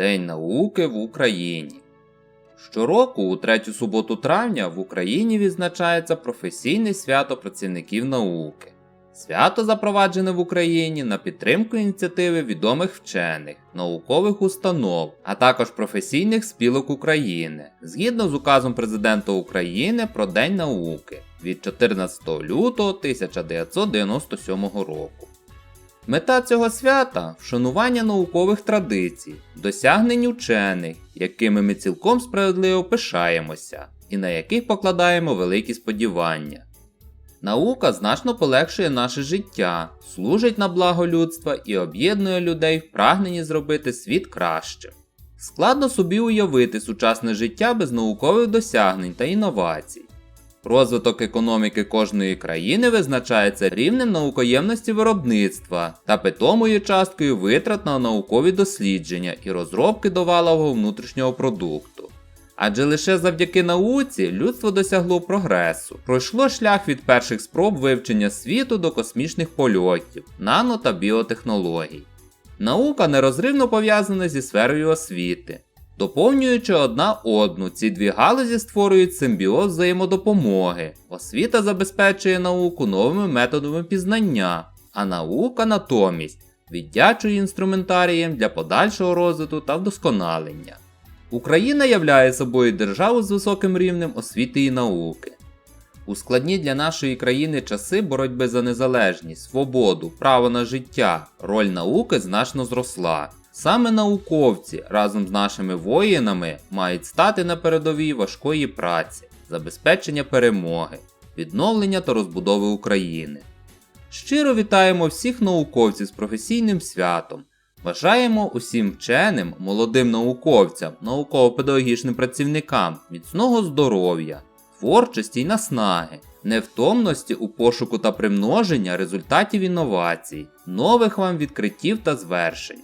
День науки в Україні. Щороку, у третю суботу травня, в Україні відзначається професійне свято працівників науки. Свято запроваджене в Україні на підтримку ініціативи відомих вчених, наукових установ, а також професійних спілок України, згідно з указом Президента України про День науки від 14 лютого 1997 року. Мета цього свята вшанування наукових традицій, досягнень учених, якими ми цілком справедливо пишаємося, і на яких покладаємо великі сподівання. Наука значно полегшує наше життя, служить на благо людства і об'єднує людей в прагненні зробити світ кращим. Складно собі уявити сучасне життя без наукових досягнень та інновацій. Розвиток економіки кожної країни визначається рівнем наукоємності виробництва та питомою часткою витрат на наукові дослідження і розробки до валового внутрішнього продукту. Адже лише завдяки науці людство досягло прогресу, пройшло шлях від перших спроб вивчення світу до космічних польотів, нано та біотехнологій. Наука нерозривно пов'язана зі сферою освіти. Доповнюючи одна одну, ці дві галузі створюють симбіоз взаємодопомоги. Освіта забезпечує науку новими методами пізнання, а наука натомість віддячує інструментарієм для подальшого розвитку та вдосконалення. Україна являє собою державу з високим рівнем освіти і науки. У складні для нашої країни часи боротьби за незалежність, свободу, право на життя, роль науки значно зросла. Саме науковці разом з нашими воїнами мають стати на передовій важкої праці, забезпечення перемоги, відновлення та розбудови України. Щиро вітаємо всіх науковців з професійним святом. Бажаємо усім вченим, молодим науковцям, науково-педагогічним працівникам міцного здоров'я, творчості й наснаги, невтомності у пошуку та примноження результатів інновацій, нових вам відкриттів та звершень.